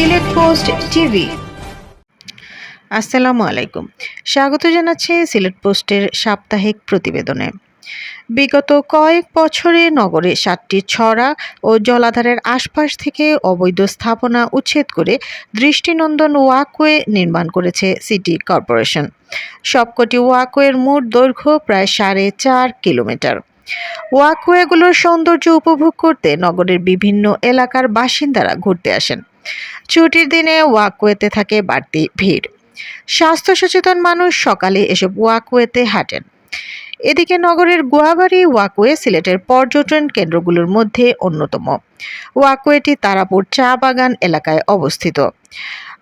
Sylhet post TV. আসসালামু আলাইকুম। স্বাগত জানাচ্ছি সিলেট পোস্টের সাপ্তাহিক প্রতিবেদনে। বিগত কয়েক বছরে নগরে সাতটি ছড়া ও জলাধারের আশপাশ থেকে অবৈধ স্থাপনা উচ্ছেদ করে দৃষ্টিনন্দন ওয়াকওয়ে নির্মাণ করেছে সিটি কর্পোরেশন। সবকটি ওয়াকওয়ের মোট দৈর্ঘ্য প্রায় সাড়ে চার কিলোমিটার। ওয়াকওয়েগুলোর সৌন্দর্য উপভোগ করতে নগরের বিভিন্ন এলাকার বাসিন্দারা ঘুরতে আসেন। ছুটির দিনে ওয়াকওয়েতে থাকে বাড়তি ভিড়। স্বাস্থ্য সচেতন মানুষ সকালে এসব ওয়াকওয়েতে হাঁটেন। এদিকে নগরের গোয়াবাড়ি ওয়াকওয়ে সিলেটের পর্যটন কেন্দ্রগুলোর মধ্যে অন্যতম। ওয়াকওয়েটি তারাপুর চা বাগান এলাকায় অবস্থিত।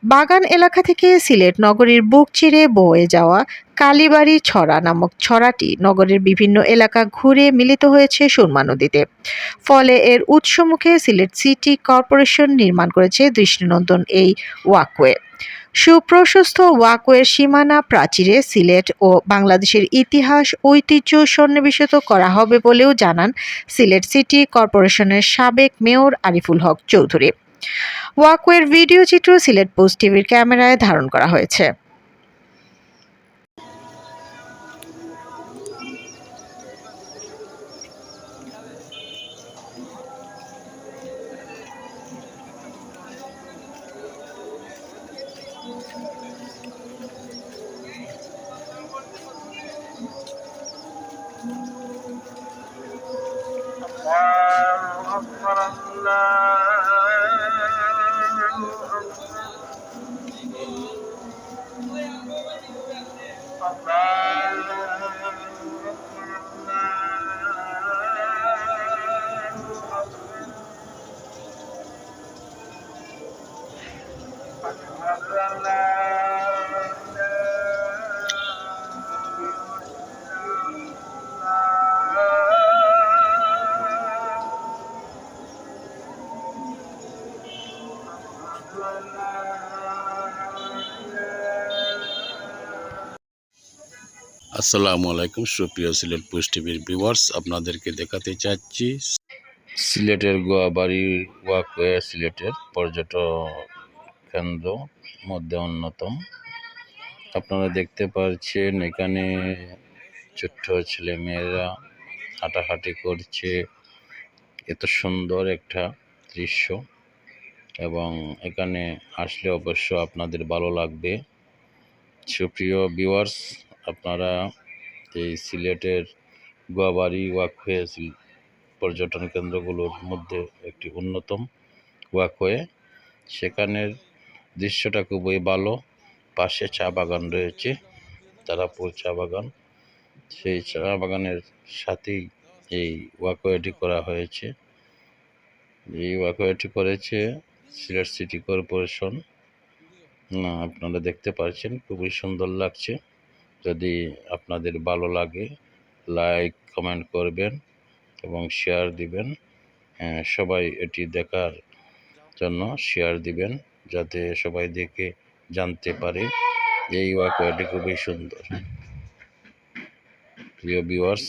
বাগান এলাকা থেকে সিলেট নগরীর বুক চিরে বয়ে যাওয়া কালীবাড়ি ছড়া নামক ছড়াটি নগরের বিভিন্ন এলাকা ঘুরে মিলিত হয়েছে সুরমা নদীতে। ফলে এর উৎসমুখে সিলেট সিটি কর্পোরেশন নির্মাণ করেছে দৃষ্টিনন্দন এই ওয়াকওয়ে। সুপ্রশস্ত ওয়াকওয়ের সীমানা প্রাচীরে সিলেট ও বাংলাদেশের ইতিহাস ঐতিহ্য সন্নিবেশিত করা হবে বলেও জানান সিলেট সিটি কর্পোরেশনের সাবেক মেয়র আরিফুল হক চৌধুরী। ওয়াকওয়ের ভিডিও চিত্র সিলেট পোস্ট টিভির ক্যামেরায় ধারণ করা হয়েছে। আসসালামু আলাইকুম, সুপ্রিয় সিলেট পোস্ট টিভির ভিউয়ার্স। আপনাদেরকে দেখাতে চাচ্ছি সিলেটের গোয়াবাড়ি ওয়াকওয়ে সিলেটের পর্যটন কেন্দ্র মধ্যে অন্যতম। আপনারা দেখতে পাচ্ছেন, এখানে ছোট্ট ছেলে মেয়েরা হাঁটাহাঁটি করছে। এত সুন্দর একটা দৃশ্য। এবং এখানে আসলে অবশ্য আপনাদের ভালো লাগবে। সুপ্রিয় ভিউয়ার্স আপনারা এই সিলেটের গোয়াবাড়ি ওয়াকওয়ে পর্যটন কেন্দ্রগুলোর মধ্যে একটি অন্যতম ওয়াকওয়ে সেখানের দৃশ্যটা খুবই ভালো। পাশে চা বাগান রয়েছে, তারাপুর চা বাগান। সেই চা বাগানের সাথেই এই ওয়াকওয়েটি করা হয়েছে। এই ওয়াকওয়েটি করেছে সিলেট সিটি কর্পোরেশন আপনারা দেখতে পাচ্ছেন খুবই সুন্দর লাগছে। যদি আপনাদের ভালো লাগে লাইক কমেন্ট করবেন এবং শেয়ার দিবেন। হ্যাঁ, সবাই এটি দেখার জন্য শেয়ার দিবেন যাতে সবাই দেখে জানতে পারে। এই ওয়াকওয়েটি খুবই সুন্দর। প্রিয় ভিউয়ার্স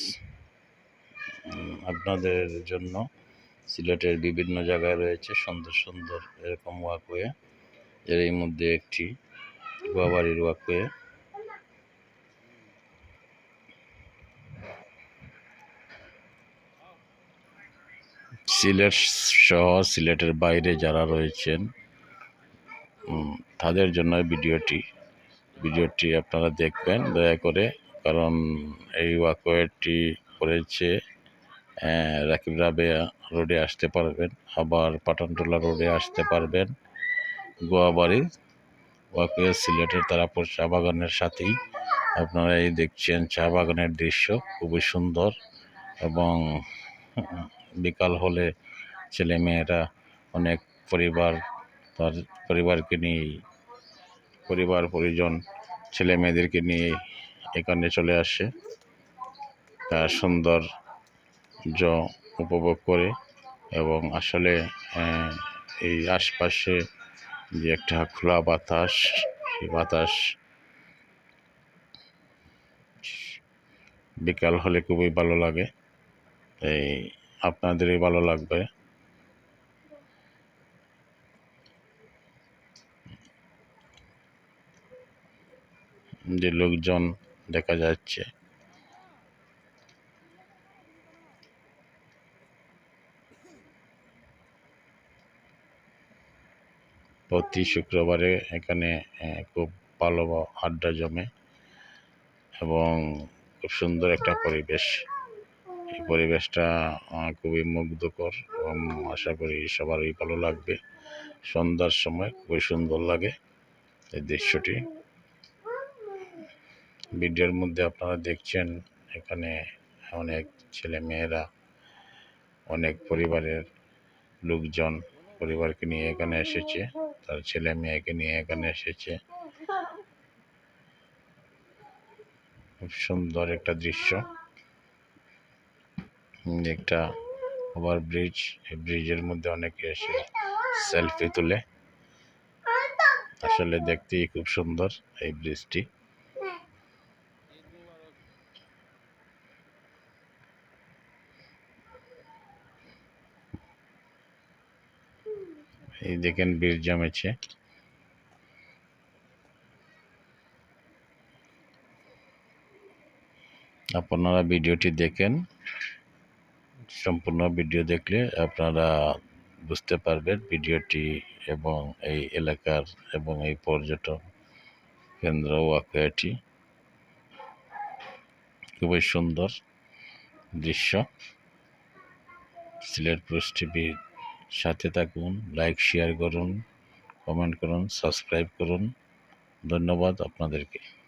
আপনাদের জন্য সিলেটের বিভিন্ন জায়গায় রয়েছে সুন্দর সুন্দর এরকম ওয়াকওয়ে এর এই মধ্যে একটি গোয়াবাড়ির ওয়াকওয়ে সিলেট সহ সিলেটের বাইরে যারা রয়েছেন তাদের জন্য ভিডিওটি ভিডিওটি আপনারা দেখবেন দয়া করে, কারণ এই ওয়াকওয়েটি করেছে রাকিব রাবেয়া রোডে আসতে পারবেন। আবার পাটানটোলা রোডে আসতে পারবেন। গোয়াবাড়ি ওয়াকওয়ে সিলেটের তারাপুর চা বাগানের সাথেই। আপনারা এই দেখছেন চা বাগানের দৃশ্য, খুবই সুন্দর এবং বিকাল হলে ছেলে মেয়েরা অনেক পরিবার, তার পরিবারকে নিয়ে, পরিবার, পরিজন ছেলে মেয়েদেরকে নিয়ে এখানে চলে আসে। তার সুন্দর জ উপভোগ করে এবং আসলে এই আশপাশে যে একটা খোলা বাতাস, সেই বাতাস বিকাল হলে খুবই ভালো লাগে। এই আপনাদেরই ভালো লাগবে। যে লোকজন দেখা যাচ্ছে। প্রতি শুক্রবারে এখানে খুব ভালো আড্ডা জমে এবং খুব সুন্দর একটা পরিবেশ। এই পরিবেশটা খুবই মুগ্ধকর এবং আশা করি সবারই ভালো লাগবে। সন্ধ্যার সময় খুবই সুন্দর লাগে এই দৃশ্যটি। ভিডিওর মধ্যে আপনারা দেখছেন এখানে অনেক ছেলে মেয়েরা অনেক পরিবারের লোকজন পরিবারকে নিয়ে এখানে এসেছে। তার ছেলে মেয়েকে নিয়ে এখানে এসেছে। খুব সুন্দর একটা দৃশ্য। একটা ওভার ব্রিজ এই ব্রিজের মধ্যে অনেকে এসে সেলফি তুলে। আসলে দেখতেই খুব সুন্দর এই ব্রিজটি। এই দেখেন বীর জমেছে। আপনারা ভিডিওটি দেখেন, সম্পূর্ণ ভিডিও দেখলে আপনারা বুঝতে পারবেন ভিডিওটি এবং এই এলাকার এবং এই পর্যটন কেন্দ্র ওয়াকায়াটি। খুবই সুন্দর দৃশ্য। সিলেট পুলিশ টিভির সাথে থাকুন লাইক শেয়ার করুন কমেন্ট করুন সাবস্ক্রাইব করুন। ধন্যবাদ আপনাদেরকে।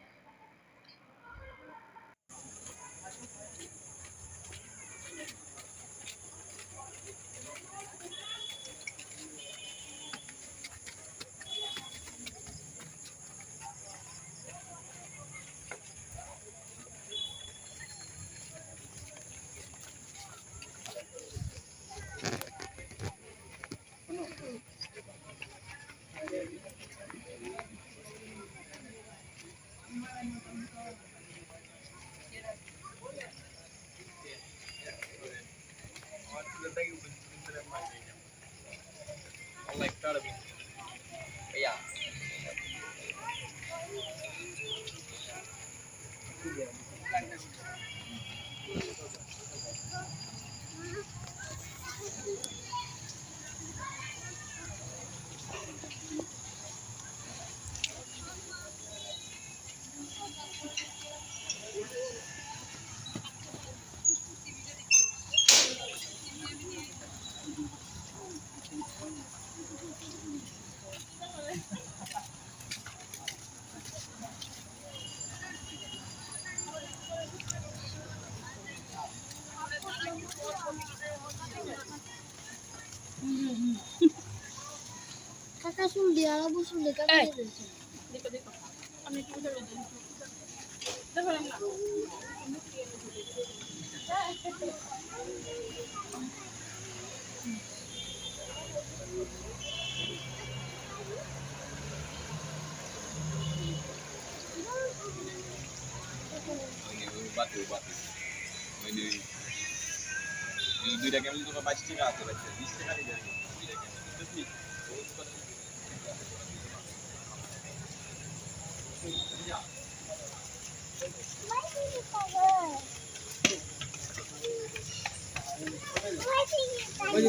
দুইটা ক্যামেরা তোমার বাইশ টাকা আছে বাইশ বিশ টাকা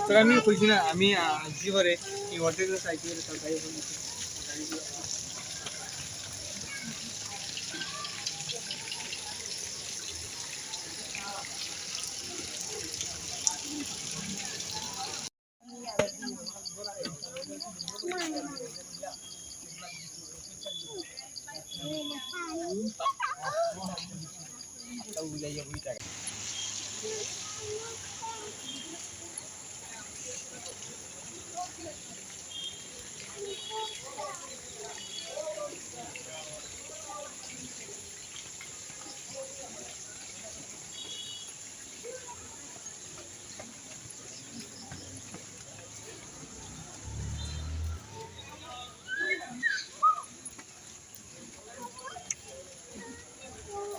তোরা আমি কইছি না আমি জীবরে এই হোটেল সাইকেল সরকারি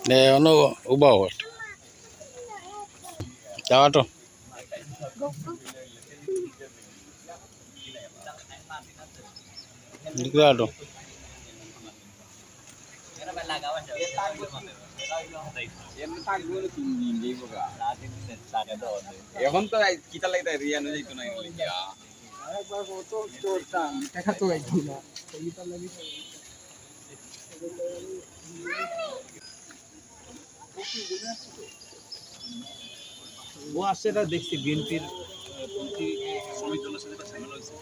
ને એનો ઊભા હોટ ચાવાટો નીકળાટો এখন তো কিতা লাগতে যাইতো না দেখা তো না। ও আসছে, এটা দেখছি বিএনপির শ্রমিক দলের সাথে একটা ঝামেলা হয়েছে।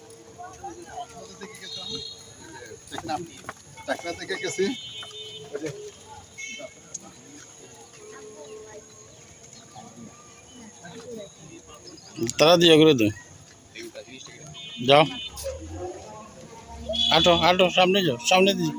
গেছি। তারা দিয়ে করে দে। যাও। আটো আটো, সামনে যাও, সামনে দিয়ে।